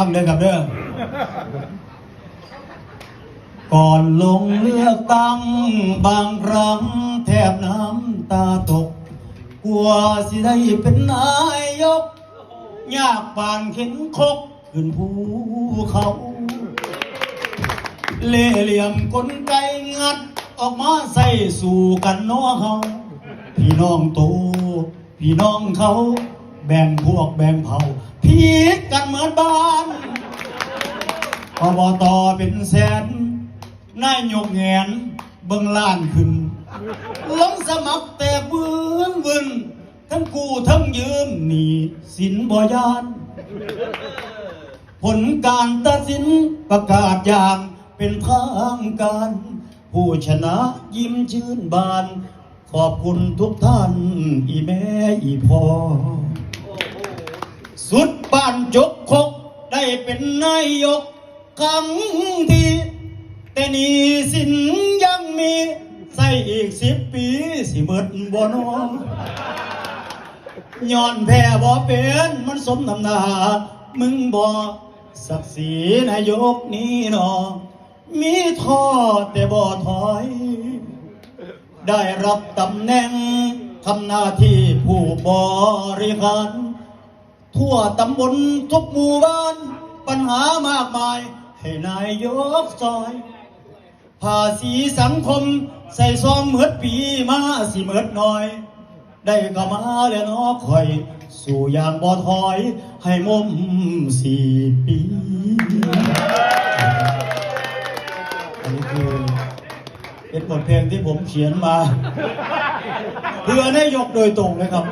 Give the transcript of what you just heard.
ฟังเด้อครับเด้อก่อนลงเลือกตั้ง บางครั้งแทบน้ำตาตก กลัวสิได้เป็นนายก ยากปานเข็นคกขึ้นภูเขา เล่ห์เหลี่ยมกลไกงัด ออกมาใส่สู่กันเน้อเฮาพี่น้องโต พี่น้องเขา แบ่งพวกแบ่งเผ่าพีกกันเหมือนบ้าน อบตเป็นแสนนายยกแงนเบิ่งล้านขึ้นลงสมัครแต่เบื้นวึนทั้งกู้ทั้งยืมหนีสินบ่ยาน ผลการตัดสินประกาศอย่างเป็นทางการ ผู้ชนะยิ้มชื่นบาน ขอบคุณทุกท่าน อีแม่อีพ่อ สุดบ้านจกคกได้เป็นนายก ครั้งที่แต่นี่สินยังมีใส่อีกสิบปีสิเมิดบ่นอย้อนแพ้บ่เป็นมันสมน้ำหนามึงบ่ศักดิ์ศรีนายกนี้นอมีท่อแต่บ่ถอย ได้รับตำแหน่งทำหน้าที่ผู้บริหารทั่วตำบลทุกหมู่บ้าน ปัญหามากมาย ให้นายยกซอยภาษีสังคมใส่ซองเหมือดปีมาสิเหมือดน่อย ได้ก็มาแล้วนอคอย สู่อย่างบ่ถอย ให้มุมสี่ปีอันนี้คือเป็นบทเพลงที่ผมเขียนมาเพื่อนายกโดยตรงเลยครับ